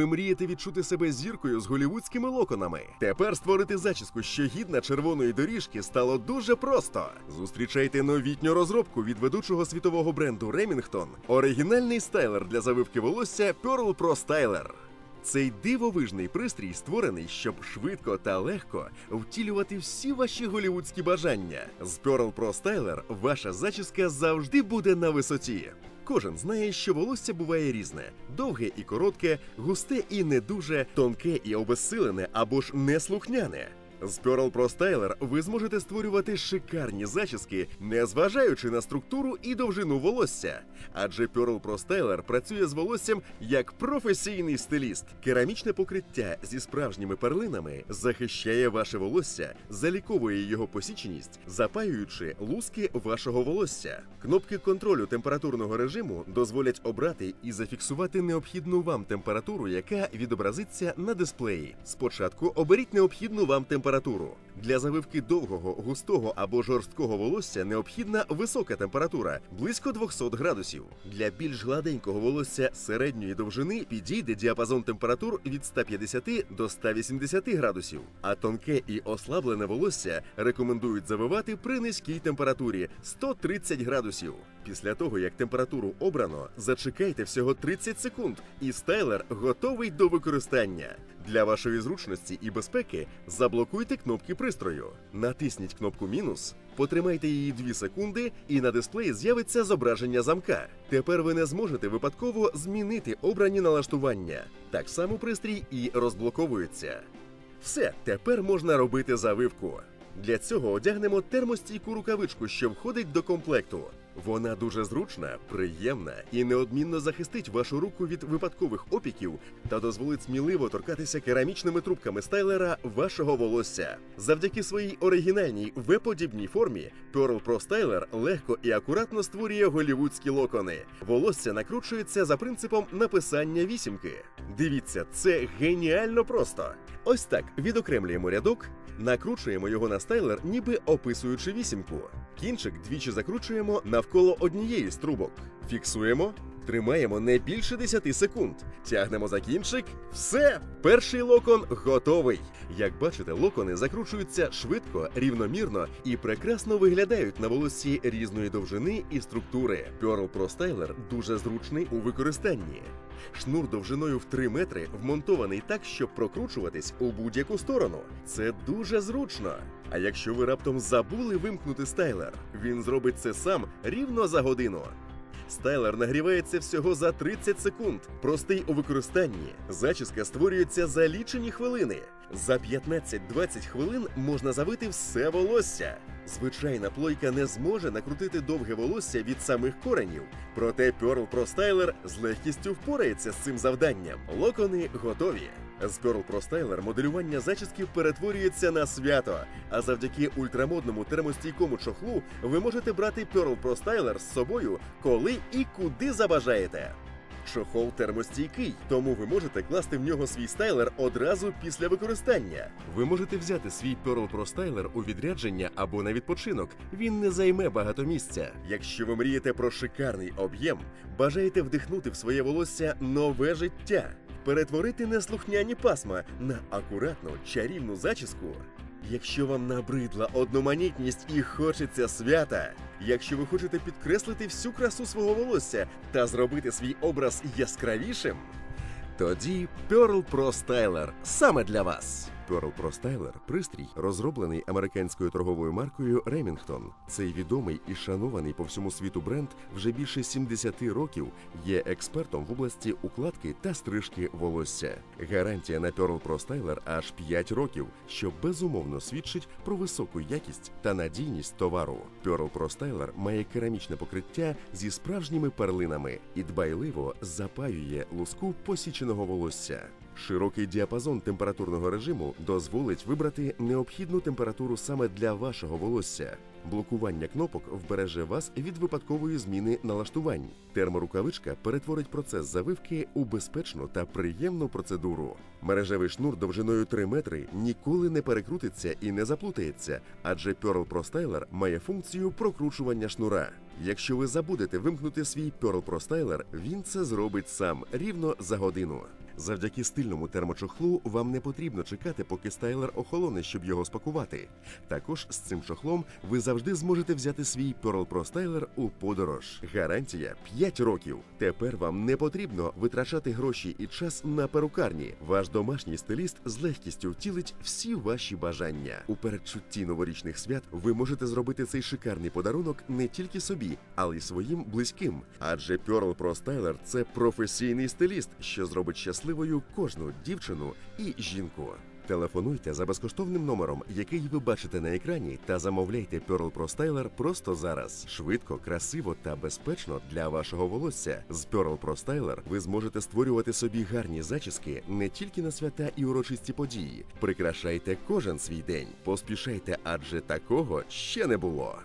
Ви мрієте відчути себе зіркою з голівудськими локонами. Тепер створити зачіску, що гідна червоної доріжки, стало дуже просто. Зустрічайте новітню розробку від ведучого світового бренду Remington. Оригінальний стайлер для завивки волосся Pearl Pro Styler. Цей дивовижний пристрій створений, щоб швидко та легко втілювати всі ваші голівудські бажання. З Pearl Pro Styler ваша зачіска завжди буде на висоті. Кожен знає, що волосся буває різне: довге і коротке, густе і не дуже, тонке і обезсилене або ж неслухняне. З Pearl Pro Styler ви зможете створювати шикарні зачіски, не зважаючи на структуру і довжину волосся. Адже Pearl Pro Styler працює з волоссям як професійний стиліст. Керамічне покриття зі справжніми перлинами захищає ваше волосся, заліковує його посіченість, запаюючи луски вашого волосся. Кнопки контролю температурного режиму дозволять обрати і зафіксувати необхідну вам температуру, яка відобразиться на дисплеї. Спочатку оберіть необхідну вам температуру. para Turo, Для завивки довгого, густого або жорсткого волосся необхідна висока температура близько 200 градусів. Для більш гладенького волосся середньої довжини підійде діапазон температур від 150 до 180 градусів. А тонке і ослаблене волосся рекомендують завивати при низькій температурі 130 градусів. Після того, як температуру обрано, зачекайте всього 30 секунд, і стайлер готовий до використання. Для вашої зручності і безпеки заблокуйте кнопки пристрою. Натисніть кнопку мінус, потримайте її 2 секунди, і на дисплеї з'явиться зображення замка. Тепер ви не зможете випадково змінити обрані налаштування. Так само пристрій і розблоковується. Все, тепер можна робити завивку. Для цього одягнемо термостійку рукавичку, що входить до комплекту. Вона дуже зручна, приємна і неодмінно захистить вашу руку від випадкових опіків та дозволить сміливо торкатися керамічними трубками стайлера вашого волосся. Завдяки своїй оригінальній V-подібній формі Pearl Pro Styler легко і акуратно створює голівудські локони. Волосся накручується за принципом написання вісімки. Дивіться, це геніально просто. Ось так відокремлюємо рядок, накручуємо його на стайлер, ніби описуючи вісімку. Кінчик двічі закручуємо навколо однієї з трубок. Фіксуємо. Тримаємо не більше 10 секунд. Тягнемо за кінчик. Все! Перший локон готовий. Як бачите, локони закручуються швидко, рівномірно і прекрасно виглядають на волоссі різної довжини і структури. Pearl Pro Styler дуже зручний у використанні. Шнур довжиною в 3 метри вмонтований так, щоб прокручуватись у будь-яку сторону. Це дуже зручно. А якщо ви раптом забули вимкнути стайлер, він зробить це сам рівно за годину. Стайлер нагрівається всього за 30 секунд. Простий у використанні. Зачіска створюється за лічені хвилини. За 15-20 хвилин можна завити все волосся. Звичайна плойка не зможе накрутити довге волосся від самих коренів. Проте Pearl Pro Styler з легкістю впорається з цим завданням. Локони готові. З Pearl Pro Styler моделювання зачісків перетворюється на свято. А завдяки ультрамодному термостійкому чохлу ви можете брати Pearl Pro Styler з собою, коли і куди забажаєте. Чохол термостійкий, тому ви можете класти в нього свій стайлер одразу після використання. Ви можете взяти свій Pearl Pro Styler у відрядження або на відпочинок. Він не займе багато місця. Якщо ви мрієте про шикарний об'єм, бажаєте вдихнути в своє волосся нове життя, перетворити неслухняні пасма на акуратну чарівну зачіску. Якщо вам набридла одноманітність і хочеться свята, якщо ви хочете підкреслити всю красу свого волосся та зробити свій образ яскравішим, тоді Pearl Pro Styler саме для вас. Pearl Pro Styler – пристрій, розроблений американською торговою маркою Remington. Цей відомий і шанований по всьому світу бренд вже більше 70 років є експертом в області укладки та стрижки волосся. Гарантія на Pearl Pro Styler аж 5 років, що безумовно свідчить про високу якість та надійність товару. Pearl Pro Styler має керамічне покриття зі справжніми перлинами і дбайливо запаює луску посіченого волосся. Широкий діапазон температурного режиму дозволить вибрати необхідну температуру саме для вашого волосся. Блокування кнопок вбереже вас від випадкової зміни налаштувань. Терморукавичка перетворить процес завивки у безпечну та приємну процедуру. Мережевий шнур довжиною 3 метри ніколи не перекрутиться і не заплутається, адже Pearl Pro Styler має функцію прокручування шнура. Якщо ви забудете вимкнути свій Pearl Pro Styler, він це зробить сам рівно за годину. Завдяки стильному термочохлу вам не потрібно чекати, поки стайлер охолоне, щоб його спакувати. Також з цим чохлом ви завжди зможете взяти свій Pearl Pro Styler у подорож. Гарантія 5 років. Тепер вам не потрібно витрачати гроші і час на перукарні. Ваш домашній стиліст з легкістю втілить всі ваші бажання. У передчутті новорічних свят ви можете зробити цей шикарний подарунок не тільки але й своїм близьким. Адже Pearl Pro Styler – це професійний стиліст, що зробить щасливою кожну дівчину і жінку. Телефонуйте за безкоштовним номером, який ви бачите на екрані, та замовляйте Pearl Pro Styler просто зараз. Швидко, красиво та безпечно для вашого волосся. З Pearl Pro Styler ви зможете створювати собі гарні зачіски не тільки на свята і урочисті події. Прикрашайте кожен свій день. Поспішайте, адже такого ще не було.